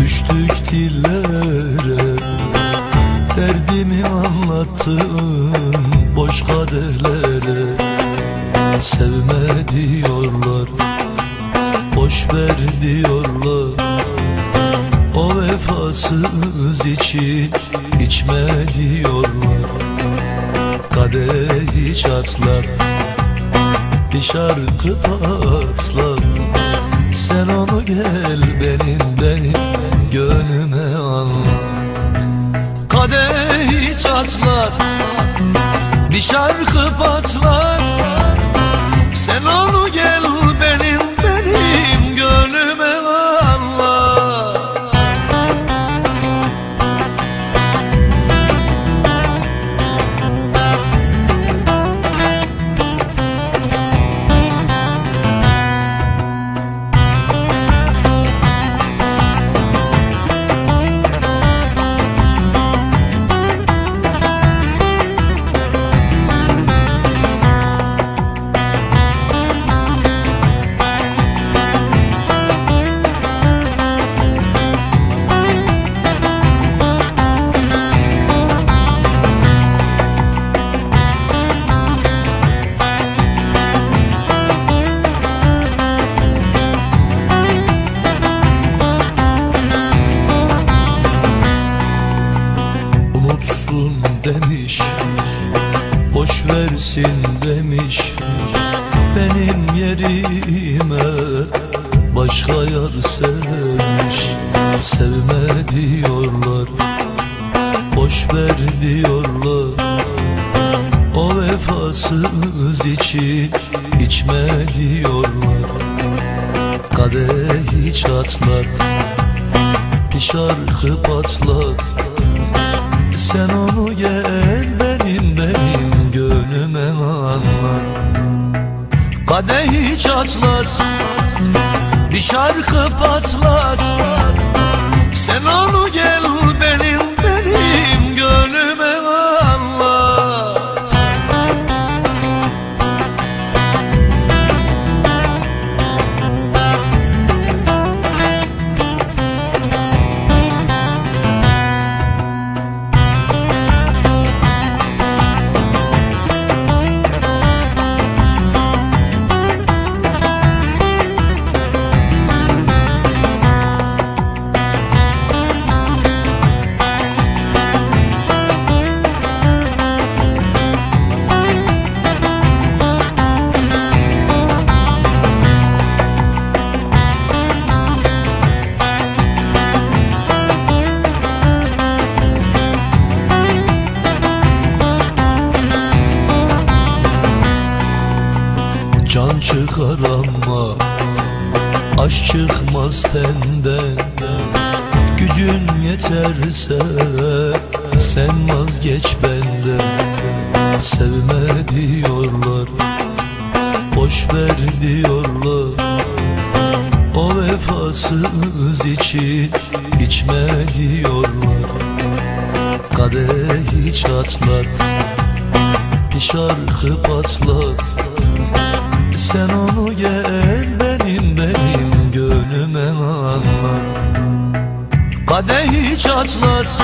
Düştük dillere Derdimi anlattım boş kaderlere Sevme diyorlar Boş ver diyorlar. O vefasız için içme diyorlar. Kadehi çatlar Bir şarkı patlar. Sen onu gel benim benim gönlüme anla Kadehi çatlar Bir şarkı patlar Unutsun demiş Boş versin demiş. Benim yerime Başka yar sevmiş. Sevme diyorlar Boş ver diyorlar. O vefasız için içme diyorlar. Kadehi çatlat Bir şarkı patlat sen onu gel benim benim gönlüme anla Kadehi çatlat Bir şarkı Can çıkar ama Aşk çıkmaz tenden. Gücün yeterse Sen vazgeç benden. Sevme diyorlar Boş ver diyorlar. O vefasız için içme diyorlar. Kadehi çatlat Bir şarkı patlat sen onu gel benim benim gönlüme anla Kadehi çatlat